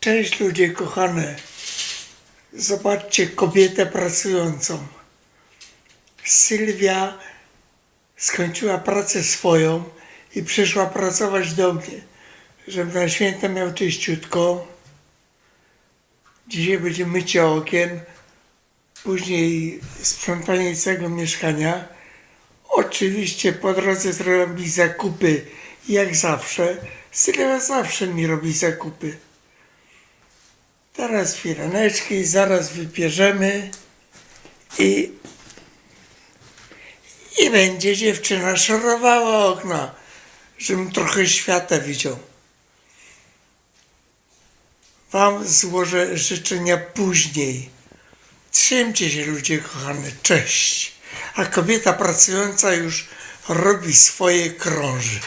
Cześć ludzie kochane. Zobaczcie kobietę pracującą. Sylwia skończyła pracę swoją i przyszła pracować do mnie, żebym na święta miał czyściutko. Dzisiaj będzie mycie okien, później sprzątanie całego mieszkania. Oczywiście po drodze zrobi zakupy, jak zawsze. Sylwia zawsze mi robi zakupy. Teraz firaneczki, zaraz wybierzemy i, i będzie dziewczyna szorowała okna, żebym trochę świata widział. Wam złożę życzenia później. Trzymcie się ludzie kochane, cześć. A kobieta pracująca już robi swoje krąży.